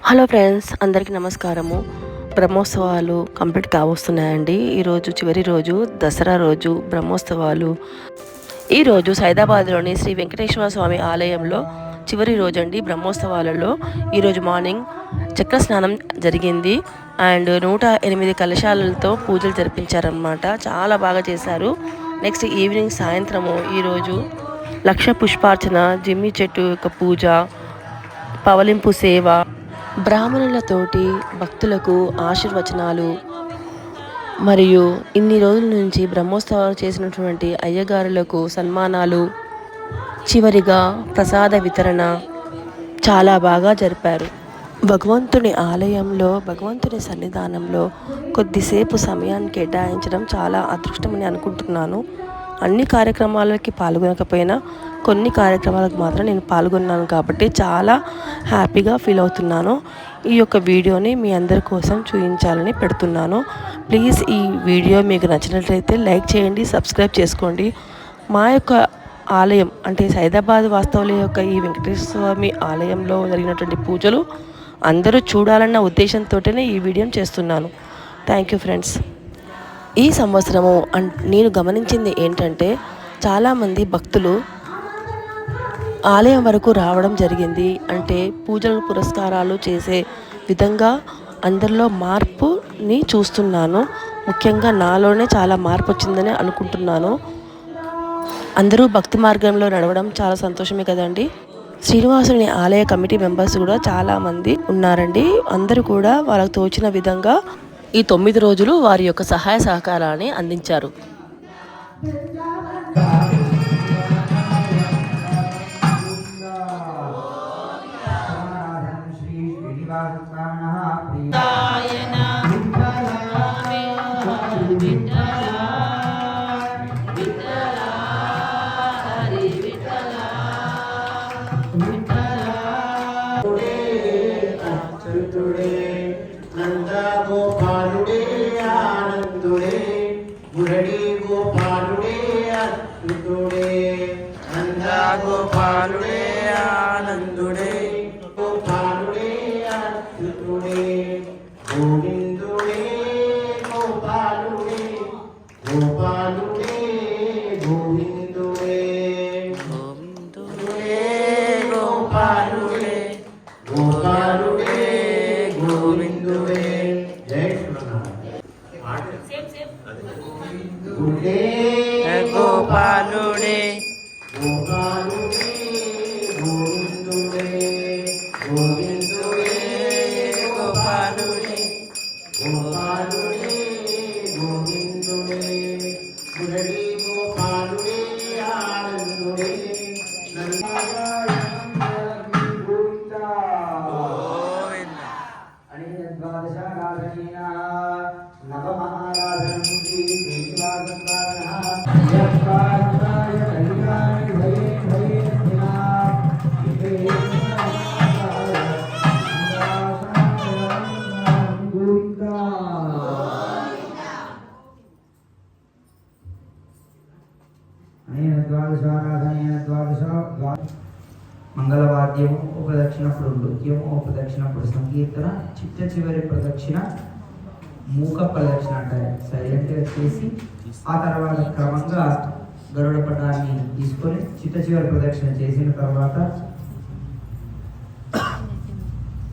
Hello friends అందరికీ నమస్కారము. బ్రహ్మోత్సవాలు కంప్లీట్ కావస్తున్నాయండి ఈరోజు చివరి రోజు దసరా రోజు బ్రహ్మోత్సవాలు. ఈరోజు సైదాబాద్లోని శ్రీ వెంకటేశ్వర స్వామి ఆలయంలో చివరి రోజు అండి బ్రహ్మోత్సవాలలో ఈరోజు మార్నింగ్ చక్ర స్నానం జరిగింది. అండ్ నూట ఎనిమిది కలశాలతో పూజలు జరిపించారనమాట చాలా బాగా చేశారు. నెక్స్ట్ ఈవినింగ్ సాయంత్రము ఈరోజు లక్ష పుష్పార్చన జిమ్మి చెట్టు యొక్క పూజ పవలింపు సేవ బ్రాహ్మణులతోటి భక్తులకు ఆశీర్వచనాలు మరియు ఇన్ని రోజుల నుంచి బ్రహ్మోత్సవాలు చేసినటువంటి అయ్యగారులకు సన్మానాలు చివరిగా ప్రసాద వితరణ చాలా బాగా జరిపారు. భగవంతుని ఆలయంలో భగవంతుని సన్నిధానంలో కొద్దిసేపు సమయాన్ని కేటాయించడం చాలా అదృష్టమని అనుకుంటున్నాను. అన్ని కార్యక్రమాలకి పాల్గొనకపోయినా కొన్ని కార్యక్రమాలకు మాత్రం నేను పాల్గొన్నాను కాబట్టి చాలా హ్యాపీగా ఫీల్ అవుతున్నాను. ఈ యొక్క వీడియోని మీ అందరి కోసం చూపించాలని పెడుతున్నాను. ప్లీజ్ ఈ వీడియో మీకు నచ్చినట్లయితే లైక్ చేయండి సబ్స్క్రైబ్ చేసుకోండి. మా యొక్క ఆలయం అంటే సైదాబాద్ వాస్తవుల యొక్క ఈ వెంకటేశ్వర స్వామి ఆలయంలో జరిగినటువంటి పూజలు అందరూ చూడాలన్న ఉద్దేశంతోనే ఈ వీడియోని చేస్తున్నాను. Thank you friends. ఈ సంవత్సరము అన్ నేను గమనించింది ఏంటంటే చాలామంది భక్తులు ఆలయం వరకు రావడం జరిగింది. అంటే పూజలు పురస్కారాలు చేసే విధంగా అందరిలో మార్పుని చూస్తున్నాను. ముఖ్యంగా నాలోనే చాలా మార్పు వచ్చిందని అనుకుంటున్నాను. అందరూ భక్తి మార్గంలో నడవడం చాలా సంతోషమే కదండి. శ్రీనివాసుని ఆలయ కమిటీ మెంబర్స్ కూడా చాలామంది ఉన్నారండి. అందరూ కూడా వాళ్ళకు తోచిన విధంగా ఈ తొమ్మిది రోజులు వారి యొక్క సహాయ సహకారాన్ని అందించారు. Shri Oh, Lord. మంగళవాద్యము ఉపదక్షిణప్పుడు నృత్యము ఉపదక్షిణప్పుడు సంకీర్తన చిట్ట చివరి ప్రదక్షిణ మూక ప్రదక్షిణ అంటారు. సైలెంట్గా చేసి ఆ తర్వాత క్రమంగా గరుడ పటాన్ని తీసుకొని చిట్ట చివరి ప్రదక్షిణ చేసిన తర్వాత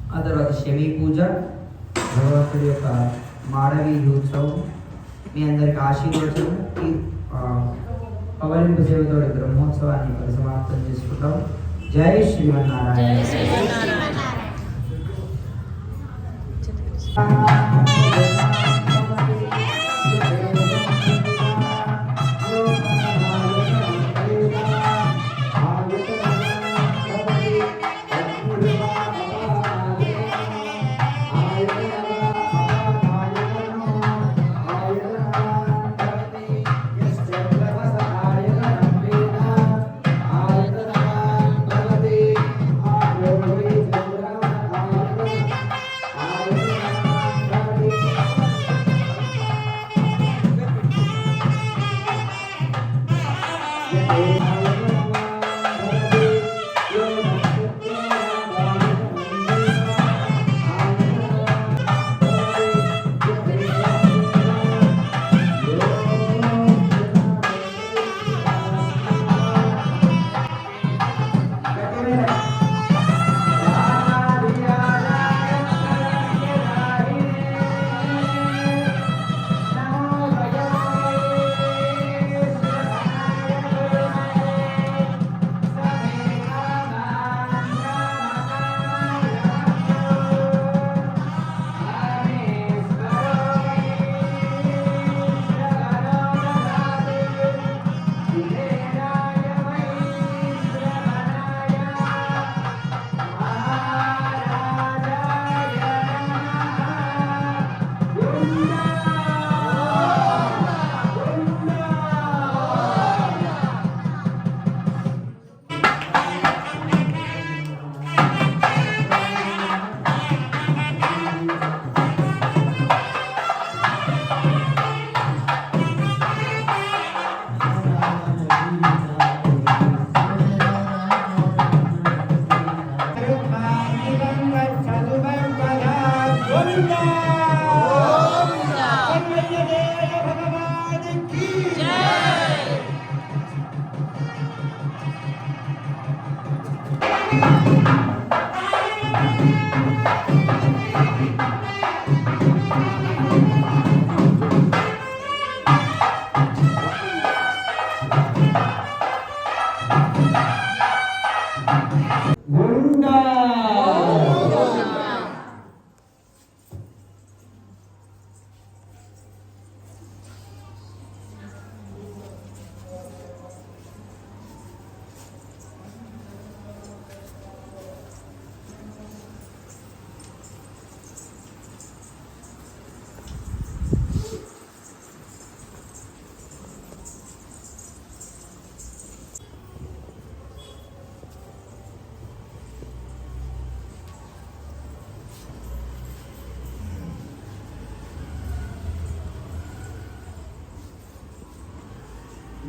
ఆ తర్వాత శమి పూజ భగవంతుడి యొక్క మాడవీధి ఉత్సవం మీ అందరికి ఆశీర్వచనం ఈ పవలింపు సేవతోటి బ్రహ్మోత్సవాన్ని పరిసమాప్తం చేసుకుంటాం జై శ్రీమన్నారాయణ.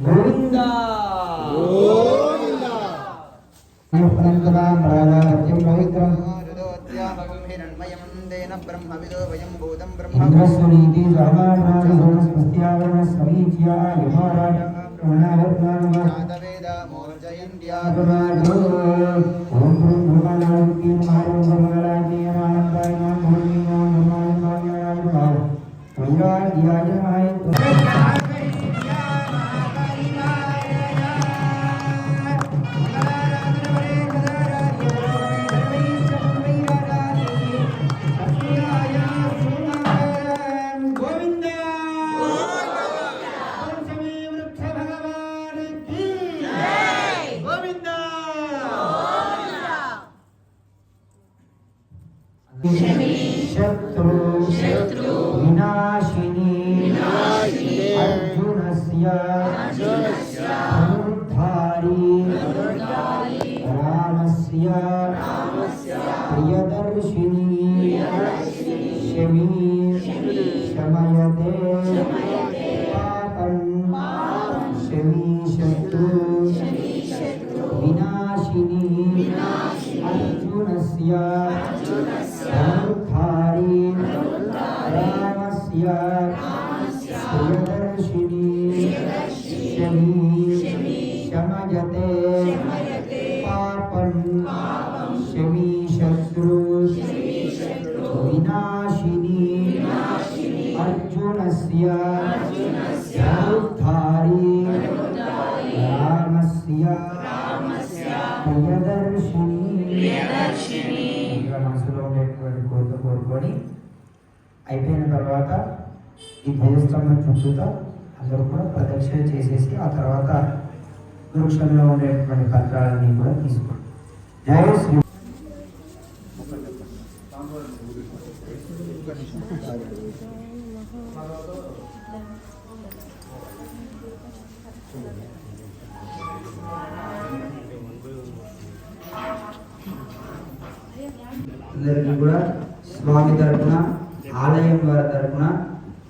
గోవిందా అనంతరాం రాజాత్యం పవిత్రం హిరణ్మయం తేన బ్రహ్మవిదో వయం భూతం ఇంద్రస్వనీతి సమానాగోణస్పత్యావరణ సమీచ్య యమరాజ ప్రణాహర్నామ బ్రహ్మవేద మోర్జయంత్యా అపరాజో ఓం బ్రహ్మణాంకి మారం బ్రహ్మరాజే ఆనందాయ భూమి నమాయ త్వయాధ్యాయ గోవిందా शत्रु विनाशिनी अर्जुनस्य धनुर्धारी रामस्य प्रियदर्शिनी शमी शमयते पापं शमी शत्रु विनाशिनी अर्जुनस्य धनुर्धारी रामस्य प्रियदर्शिनी शमी शमयते पापं शमी शत्रु विनाशिनी अर्जुनस्य धनुर्धारी रामस्य प्रियदर्शिनी కోరిక కోరుకొని అయిపోయిన తర్వాత ఈ ధ్వజస్తంభం చుట్టూతో అందరూ కూడా ప్రదక్షిణ చేసేసి ఆ తర్వాత వృక్షంలో ఉండేటువంటి పత్రాలన్నీ కూడా తీసుకోండి. జయ శ్రీ అందరికీ కూడా స్వామి తరపున ఆలయం వారి తరపున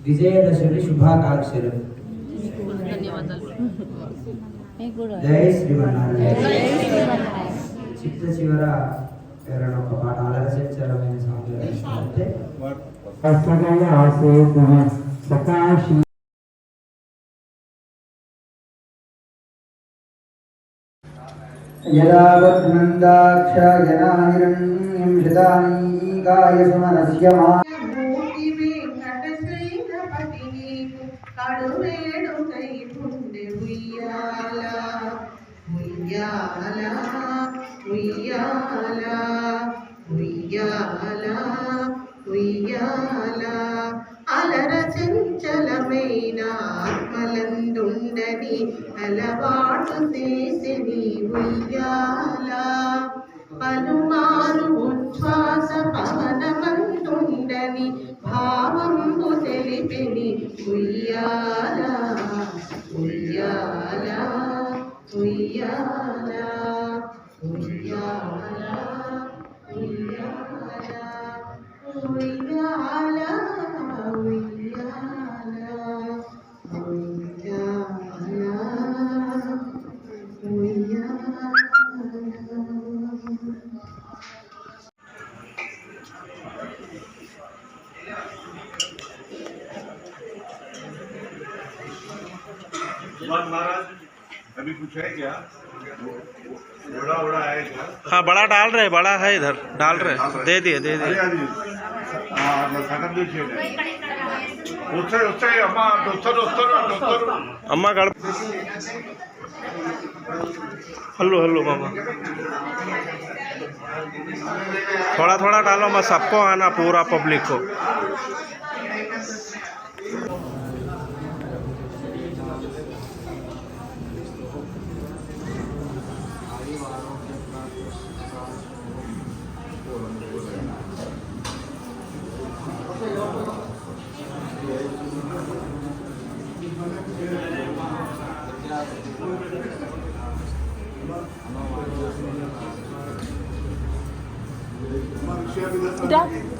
విజయదశమి శుభాకాంక్షలు. జై శ్రీమన్నారాయణ. చిత్త చివర ఎవరైనా ఒక పాట అలరచరమైన స్వామి అంటే సకాశి యదావద్నందాక్ష Kaya Samana Siyama We are. Subhash महाराज अभी कुछ है क्या? बड़ा बड़ा है क्या? हाँ बड़ा डाल रहे बड़ा है इधर डाल रहे दे दिए दे दिए। अम्मा गड़ हेलो हेलो मामा। थोड़ा थोड़ा डालो मैं सबको आना पूरा पब्लिक को। Bir dakika.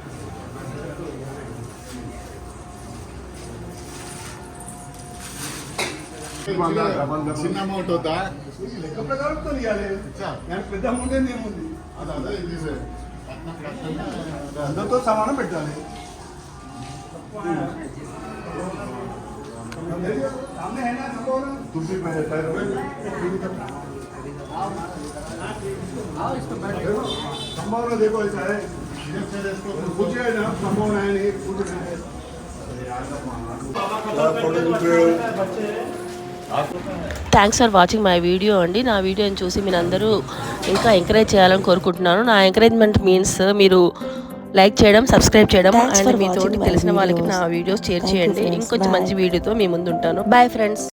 చిన్న అమౌంట్ అవుతా లెక్క ప్రకారంతో ఇవ్వాలి నాకు పెద్ద అమౌంట్ ఏముంది అదే అదే ఇది అందరితో సమానం పెట్టాలి सामने है ना नंबर तुलसी में है पैर में संभावना देखो ऐसा है पूछिए ना संभावना है नहीं पूछ रहे हैं thanks for watching my video అండి నా వీడియోని చూసి మీరు అందరూ ఇంకా ఎంకరేజ్ చేయాలని కోరుకుంటున్నాను నా ఎంకరేజ్మెంట్ మీన్స్ మీరు లైక్ చేయడం సబ్స్క్రైబ్ చేయడం అండ్ for మీ తోటి watching my తెలిసిన వాళ్ళకి. నా వీడియోస్ షేర్ చేయండి. ఇంకొంచెం. మంచి వీడియోతో మీ ముందు ఉంటాను బాయ్ ఫ్రెండ్స్